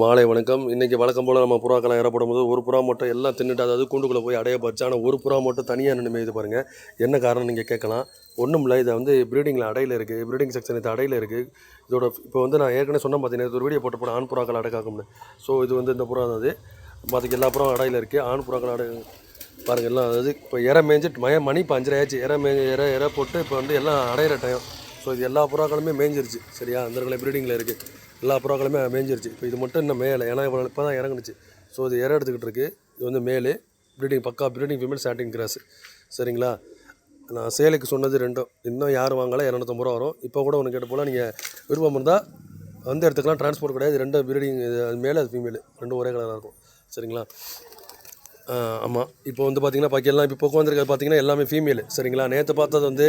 மாலை வணக்கம். இன்றைக்கி வழக்கம் போல் நம்ம புறாக்கெல்லாம் இறப்படும் போது ஒரு புறா மட்டும் எல்லாம் தின்னுட்டு அதாவது கூண்டுக்குள்ளே போய் அடைய போச்சு. ஆனால் ஒரு புறா மட்டும் தனியாக நின்று இது பாருங்கள் என்ன காரணம் நீங்கள் கேட்கலாம். ஒன்றும் இல்லை இதை வந்து ப்ரீடிங்கில் அடையில் இருக்குது ப்ரீடிங் செக்ஷன் இது அடையில் இருக்குது இதோட இப்போ வந்து நான் ஏற்கனவே சொன்ன பார்த்தீங்கன்னா இது ஒரு வீடியோ போட்ட போட ஆண் புறாக்கள் அடைக்காக்கும்னு. ஸோ இது வந்து இந்த புறா அதாவது அது. பாத்துக்கு எல்லா புறம் அடையில் இருக்குது ஆண் புறாக்கள் அடை பாருங்கள் எல்லாம் அதாவது இப்போ இற மேய்ஞ்சிட்டு மய மணி இப்போ அஞ்சரை ஆச்சு. இற மேய் இற இற போட்டு இப்போ வந்து எல்லாம் அடையிற டைம் ஸோ இது எல்லா புறாக்களுமே மேய்ஞ்சிருச்சு சரியா? அந்த இடத்துல ப்ரீடிங்கில் இருக்குது எல்லா புறாக்களுமே மேய்ஞ்சிருச்சு இப்போ இது மட்டும் இன்னும் மேலே ஏன்னா இப்போ இப்போ தான் இறங்குனுச்சு. ஸோ இது இற எடுத்துக்கிட்டு இருக்குது இது வந்து மேலே. ப்ரீடிங் பக்கா ப்ரீடிங் ஃபீமேல் ஸ்டார்டிங் கிராஸ் சரிங்களா? நான் சேலுக்கு சொன்னது ரெண்டும். இன்னும் யார் வாங்கலாம் இரநூத்தம்பது ரூபா வரும். இப்போ கூட ஒன்று கேட்ட போல் நீங்கள் விருப்பம் இருந்தால் வந்து இடத்துக்குலாம் ட்ரான்ஸ்போர்ட் கிடையாது. ரெண்டு ப்ரீடிங் இது அது மேலே அது ஃபீமேல் ரெண்டும் ஒரே கலராக இருக்கும். சரிங்களா? ஆமாம் இப்போ வந்து பார்த்தீங்கன்னா பாக்கி இப்போ பக்கம் பார்த்தீங்கன்னா எல்லாமே ஃபீமேல் சரிங்களா? நேற்று பார்த்தது வந்து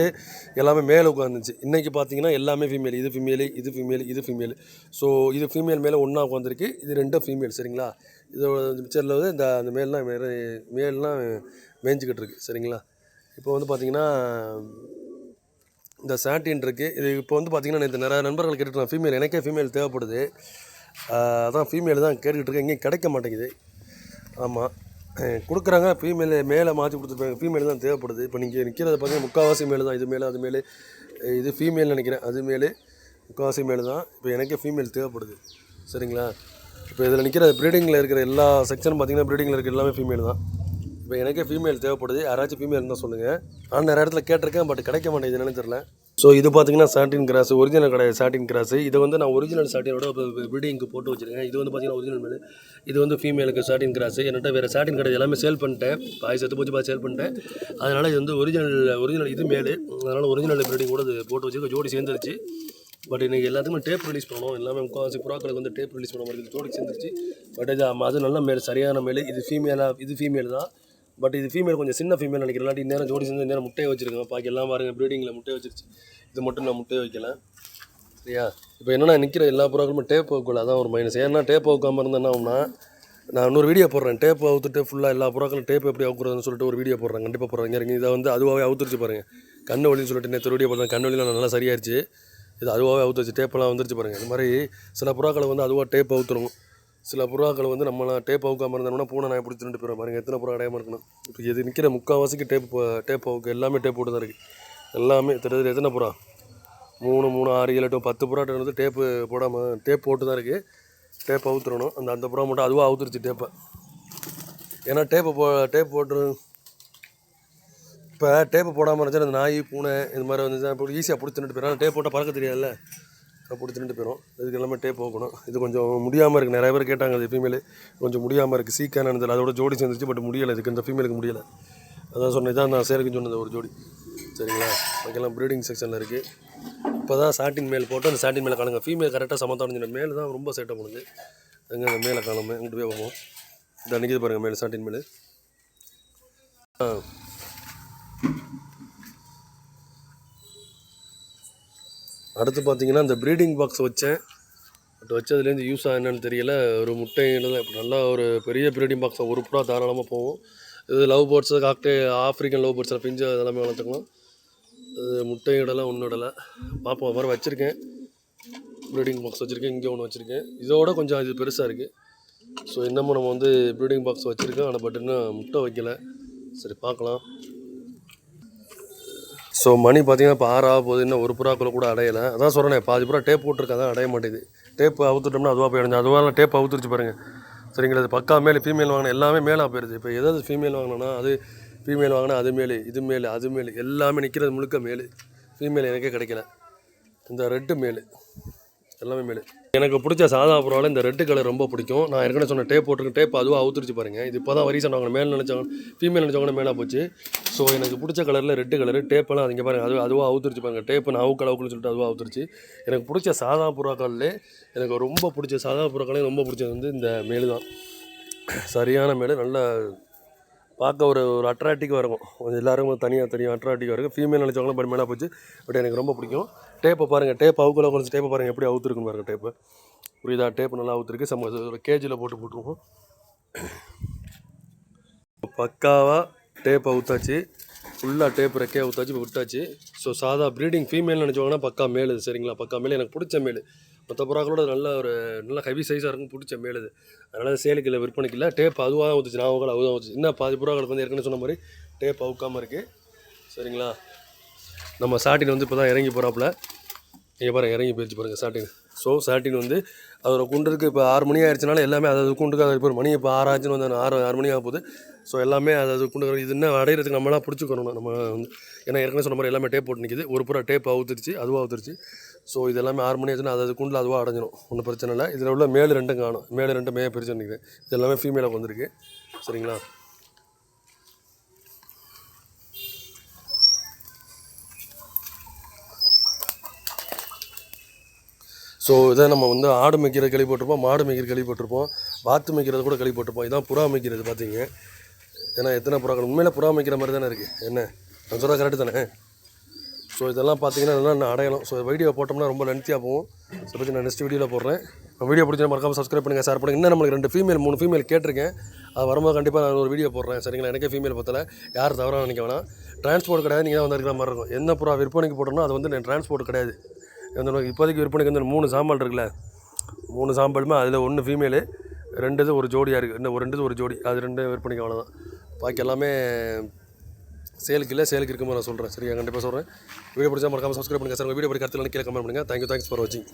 எல்லாமே மேலே உட்காந்துச்சு இன்றைக்கி பார்த்தீங்கன்னா எல்லாமே ஃபீமேல் இது ஃபீமேல் இது ஃபீமேல் இது ஃபீமேல் ஸோ இது ஃபீமேல் மேலே ஒன்றா உட்காந்துருக்கு இது ரெண்டும் ஃபீமேல் சரிங்களா? இதோட மிச்சரில் வந்து இந்த அந்த மேல்லாம் வேறு மேல்லாம் மேய்ஞ்சிக்கிட்டு இருக்கு சரிங்களா? இப்போ வந்து பார்த்தீங்கன்னா இந்த சாட்டின் இருக்குது இது இப்போ வந்து பார்த்தீங்கன்னா இந்த நிறைய நண்பர்கள் கேட்டுட்டு ஃபீமேல் எனக்கே ஃபீமேல் தேவைப்படுது. அதான் ஃபீமேல் தான் கேட்டுக்கிட்டு இருக்கேன். எங்கேயும் கிடைக்க மாட்டேங்குது. ஆமாம் கொடுக்குறாங்க. ஃபீமேல் மேலே மாற்றி கொடுத்துருப்பாங்க ஃபீமேல் தான் தேவைப்படுது. இப்போ நீங்கள் நிற்கிறத பார்த்தீங்கன்னா முக்கால்வாசி மேலே தான். இது மேலே அது மேலே. இது ஃபீமேல் நினைக்கிறேன். அது மேலே முக்கால்வாசி மேலே தான். இப்போ எனக்கே ஃபீமேல் தேவைப்படுது. சரிங்களா? இப்போ இதில் நிற்கிற ப்ரீடிங்கில் இருக்கிற எல்லா செக்ஷனும் பார்த்தீங்கன்னா ப்ரீடிங்கில் இருக்கிற எல்லாமே ஃபீமேல் தான். இப்போ எனக்கே ஃபீமேல் தேவைப்படுது. யாராச்சும் ஃபீமேல் இருந்தால் சொல்லுங்கள் ஆனால் நிறைய இடத்துல கேட்டிருக்கேன் பட் கிடைக்க மாட்டேங்குது என்னன்னு தெரியல. ஸோ இது பார்த்தீங்கன்னா சாட்டின் கிராஸ் ஒரிஜினல் கிடையாது சாட்டின் கிராஸ் இதை வந்து நான் ஒரிஜினல் சாட்டினோட பில்டிங்க்கு போட்டு வச்சிருக்கேன். இது வந்து பார்த்தீங்கன்னா ஒரிஜினல் மேல் இது வந்து ஃபீமேலுக்கு சாட்டின் கிராஸ் என்கிட்ட வேறு சாட்டின் கிடையாது எல்லாமே சேல் பண்ணிட்டேன். பாய் செத்து போச்சு பாய் சேல் பண்ணிட்டேன். அதனால் இது வந்து ஒரிஜினல் ஒரிஜினல் இது மேலே அதனால் ஒரிஜினல் ப்ரீடிங் கூட இது போட்டு வச்சுருக்கோம் ஜோடி சேர்ந்துருச்சு. பட் இன்றைக்கி எல்லாத்துக்குமே டேப் ரிலீஸ் பண்ணணும். எல்லாமே முக்கால்வாசி புறாக்களுக்கு வந்து டேப் ரிலீஸ் பண்ண மாதிரி ஜோடி சேர்ந்துருச்சு. பட் இது அது நல்ல மேல் சரியான மேல் இது ஃபீமேலாக இது ஃபீமேல் தான். பட் இது ஃபீமேல் கொஞ்சம் சின்ன ஃபீமேல் நினைக்கிறேன். இல்லாட்டி நேரம் ஜோடி சேர்ந்து நேரம் முட்டையை வச்சிருக்கேன். பாக்கி எல்லாம் பாருங்க ப்ரீடிங்கில் முட்டையை வச்சிருச்சு. இது மட்டும் நான் முட்டையை வைக்கல சரியா? இப்போ என்னன்னா நிற்கிற எல்லா புறாக்களுமே டேப் வைக்கல அதான் ஒரு மைனஸ் ஏன்னா டேப் வைக்காமல் இருந்தால் என்ன ஆகும்னா நான் இன்னொரு வீடியோ போடுறேன். டேப் அவுத்துட்டு ஃபுல்லாக எல்லா புறாக்களும் டேப் எப்படி அவுக்குறதுன்னு சொல்லிட்டு ஒரு வீடியோ போடுறேன். கண்டிப்பாக போடுறேன். இங்கே இதை வந்து அதுவாகவே அவுத்துருச்சு பாருங்கள் கண்ணு வலின்னு சொல்லிட்டு நேற்று வீடியோ போடுறேன் கண்ணு வலியில் நல்லா சரியாயிருச்சு. இது அதுவாகவே அவுத்துருச்சு. டேப்பெல்லாம் வந்துருச்சு பாருங்கள் இந்த மாதிரி சில புறாக்களை வந்து அதுவாக டேப் அவுத்துரும் சில புறாக்கள் வந்து நம்மளாம் டேப் அவுக்காமல் இருந்தோம்னா பூனை நான் பிடிச்சி ரெண்டு போயிடும் பாருங்க. எத்தனை புறா அடையாமல் இருக்கணும். இப்போ இது நிற்கிற முக்கால்வாசிக்கு டேப் டேப் அவுக்கு. எல்லாமே டேப் போட்டு தான் இருக்குது எல்லாமே கிட்டத்தட்ட எத்தனை புறா? மூணு மூணு ஆறு ஏழு எட்டு பத்து புறாட்ட வந்து டேப்பு போடாமல் டேப் போட்டு தான் இருக்குது டேப் அவுத்துறணும். அந்த அந்த புறா மட்டும் அதுவாக அவுத்துருச்சு டேப்பை ஏன்னா டேப்பை போ டேப் போட்டு இப்போ டேப்பு போடாமல் இருந்துச்சு அந்த நாய் பூனை இது மாதிரி வந்து இப்போ ஈஸியாக பிடிச்சி நின்று போயிடும் டேப் போட்டால் பறக்க தெரியாதுல்ல? பிடிச்சி நின்று போயிடும் இதுக்கு எல்லாமே டேப் போகணும். இது கொஞ்சம் முடியாமல் இருக்குது நிறைய பேர் கேட்டாங்க அது ஃபீமேலு கொஞ்சம் முடியாமல் இருக்குது சீக்கான இருந்தது அதோட ஜோடி சேர்ந்துச்சு பட் முடியலை. இதுக்கு இந்த ஃபீமேலுக்கு முடியலை. அதான் சொன்னது தான் நான் சேருக்கு சொன்னது ஒரு ஜோடி. சரிங்களா? அதுக்கெல்லாம் ப்ரீடிங் செக்ஷனில் இருக்குது இப்போ தான் சாட்டின் மேல் போட்டு அந்த சாட்டின் மேலே காணுங்க. ஃபீமேல் கரெக்டாக சமத்தான மேல் தான் ரொம்ப சேட்டை பண்ணுது எங்கே அந்த மேலே காணுமே? இங்கிட்டு போய் பார்ப்போம். இதை நிற்கிது பாருங்கள் மேலே சாட்டின் மேல் ஆ. அடுத்து பார்த்தீங்கன்னா இந்த ப்ரீடிங் பாக்ஸ் வச்சேன். பட் வச்சதுலேருந்து யூஸ் ஆக என்னன்னு தெரியல. ஒரு முட்டைங்கிறது இப்போ நல்லா ஒரு பெரிய ப்ரீடிங் பாக்ஸை ஒரு புறா தாராளமாக போகும். இது love birds cockatiel African love பேர்ட்ஸில் finch அதெல்லாமே வளர்த்துக்கலாம். இது முட்டை இடலை ஒன்றும் இடலை பார்ப்போம் அது மாதிரி வச்சுருக்கேன். ப்ரீடிங் பாக்ஸ் வச்சுருக்கேன் இங்கே ஒன்று வச்சுருக்கேன். இதோட கொஞ்சம் இது பெருசாக இருக்குது ஸோ இன்னமும் நம்ம வந்து ப்ரீடிங் பாக்ஸ் வச்சுருக்கோம். ஆனால் பட் இன்னும் முட்டை வைக்கலை. சரி பார்க்கலாம் ஸோ மணி பார்த்தீங்கன்னா இப்போ ஆறு ஆக போகுது. இன்னும் ஒரு புறாக்குள்ள கூட அடையலை. அதான் சொல்கிறேன் பாதி புறா டேப் போட்டிருக்கேன் அதான் அடைய மாட்டேது டேப் அவுத்துட்டோம்னா அதுவாக போயிடுச்சு அதுவாக டேப் அவுத்துருச்சு பாருங்கள் சரிங்களா அது பக்கா மேலே ஃபீமேல் வாங்கினா எல்லாமே மேலே போயிடுது இப்போ எதாவது ஃபீமேல் வாங்கினோன்னா அது ஃபீமேல் வாங்கினா அது மேலே இது மேலே அது மேலே எல்லாமே நிற்கிறது முழுக்க மேலே. ஃபீமேல் எனக்கே கிடைக்கல. இந்த ரெட்டு மேலே. எல்லாமே மேலே. எனக்கு பிடிச்ச சாதா புறாவில் இந்த ரெட்டு கலர் ரொம்ப பிடிக்கும். நான் ஏற்கனவே சொன்ன டேப் போட்டிருக்கேன். டேப் அதுவாக அவுத்துருச்சு பாருங்கள் இது இப்போ தான் வரி சொன்னாங்க மேலே நினச்சவங்க ஃபீமேல் நினச்சவங்க மேலே போச்சு. ஸோ எனக்கு பிடிச்ச கலரில் ரெட்டு கலரு டேப்பெல்லாம் அதுங்க பாருங்கள் அது அதுவாக அவுத்துருச்சு பாருங்கள் டேப்பு நான் அவுக்கு அளவுக்குன்னு சொல்லிட்டு அதுவாக அவுத்துருச்சு. எனக்கு பிடிச்ச சாதா புறாக்கள்லே எனக்கு ரொம்ப பிடிச்ச சாதா புறாக்களே ரொம்ப பிடிச்சது வந்து இந்த மேலு தான் சரியான மேலு நல்ல பார்க்க ஒரு ஒரு அட்ராக்டிவாக இருக்கும். கொஞ்சம் எல்லாருக்கும் தனியாக தனியாக அட்ராக்டிவாக இருக்கும். ஃபீமேல் நினச்சவங்களும் பட் மேலே போச்சு. பட் எனக்கு ரொம்ப பிடிக்கும். டேப்பை பாருங்கள் டேப் அவுக்கல கொஞ்சம் டேப்பை பாருங்கள் எப்படி அவுத்துருக்குன்னு பாருங்கள் டேப்பு புரியுதா? டேப் நல்லா அவுத்துருக்கு. சம ஒரு கேஜியில் போட்டு போட்டுருவோம். பக்காவாக டேப் அவுத்தாச்சு. ஃபுல்லாக டேப் ரெக்கே அவுத்தாச்சு. விட்டாச்சு. ஸோ சாதா ப்ரீடிங் ஃபீமேல் நினச்சவங்கன்னா பக்கா மேல். இது சரிங்களா? பக்கா மேல். எனக்கு பிடிச்ச மேல். மற்ற புறாக்களோட நல்ல ஒரு நல்ல ஹெவி சைஸாக இருக்கும் பிடிச்ச மேல் அதனால் சேலுக்கு இல்லை விற்பனைக்கு இல்லை. டேப் அதுவாக தான் ஊற்றுச்சு நான் கூட அதுவாக ஊற்றுச்சு இன்னும் பாதி புறாக்களுக்கு வந்து ஏற்கனவே சொன்ன மாதிரி டேப் அவுக்காமல் இருக்குது சரிங்களா? நம்ம சாட்டின் வந்து இப்போ தான் இறங்கி போகிறாப்புல நீங்கள் பாருங்கள் இறங்கி போயிடுச்சு பாருங்கள் சாட்டின் ஸோ சாட்டின் வந்து அதோட குண்டுக்கு இப்போ ஆறு மணி ஆயிடுச்சுனால எல்லாமே அது குண்டுக்கு அது இப்போ ஒரு மணி இப்போ ஆறு ஆச்சுன்னு வந்து ஆறு ஆறு மணி ஆக போகுது ஸோ எல்லாமே அதாவது குண்டு இது என்ன அடையிறதுக்கு நம்மளாம் பிடிச்சிக்கணும். நம்ம வந்து ஏன்னா ஏற்கனவே சொன்ன மாதிரி எல்லாமே டேப் போட்டு நிற்கிது ஒரு புறா டேப் அவுத்துருச்சு அதுவாக அவுத்துருச்சு. ஸோ இது எல்லாமே ஆறு மணி ஆச்சுன்னா அது குண்டில் அதுவாக அடைஞ்சிடும் ஒன்றும் பிரச்சனை இல்லை. இதில் உள்ள மேலே ரெண்டும் காணும். மேலே ரெண்டும் மே பிரிச்சு நிற்கிறேன் இது எல்லாமே ஃபீமேலாக வந்திருக்கு. சரிங்களா? ஸோ இதை நம்ம வந்து ஆடு மேய்க்கிற கிளி போட்டிருப்போம் மாடு மேய்க்கிற கிளி போட்டிருப்போம் வாத்து மேய்க்கிறது கூட கிளி போட்டிருப்போம். இதான் புறா மேய்க்கிறது பார்த்தீங்க ஏன்னா எத்தனை புறாக்கள்? உண்மையில புறா மேய்க்கிற மாதிரி தானே இருக்குது என்ன? நான் சொல்கிற கரெக்டு தானே? ஸோ இதெல்லாம் பார்த்தீங்கன்னா நல்லா நான் அடையலாம் ஸோ வீடியோ போட்டோம்னா ரொம்ப லென்த்தியாக போகும். ஸோ பற்றி நான் நெக்ஸ்ட் வீடியோவில் போடுறேன். வீடியோ பிடிச்சா மறக்காமல் சப்ஸ்கிரைப் பண்ணுங்கள் ஷேர் பண்ணுங்கள் இன்னும் நம்மளுக்கு ரெண்டு ஃபீமேல் மூணு ஃபீமேல் கேட்டிருக்கேன். அது வரும்போது கண்டிப்பாக நான் ஒரு வீடியோ போடுறேன். சரிங்களா? எனக்கே ஃபீமேல் பத்தல. யார் தவறாக நினைக்க வேணாம். டிரான்ஸ்போர்ட் கிடையாது நீங்கள் தான் வந்திருக்கிற மாதிரி இருக்கும். என்ன புறா விற்பனைக்கு போட்டோம்னா அது வந்து நான் டிரான்ஸ்போர்ட் கிடையாது. இந்த இப்போதைக்கு விற்பனைக்கு வந்து மூணு சாம்பல் இருக்குல்ல? மூணு சாம்பலுமே அதில் ஒன்று ஃபீமேலு ரெண்டு இது ஒரு ஜோடியாக இருக்குது இன்னும் ஒரு ரெண்டு ஒரு ஜோடி. அது ரெண்டு விற்பனைக்கு அவ்வளோதான் பாக்கி எல்லாமே சேலுக்கு இல்லை சேலுக்கு இருக்கும்போது நான் சொல்கிறேன் சரியா? கண்டிப்பாக சொல்கிறேன் வீடியோ பிடிச்சா மறக்காமல் சப்ஸ்கிரைப் பண்ணுங்கள் சார் உங்கள் வீடியோ படி கருத்தில் கீழே கமெண்ட் பண்ணுங்கள் தேங்க்யூ தேங்க்ஸ் ஃபார் வாட்சிங்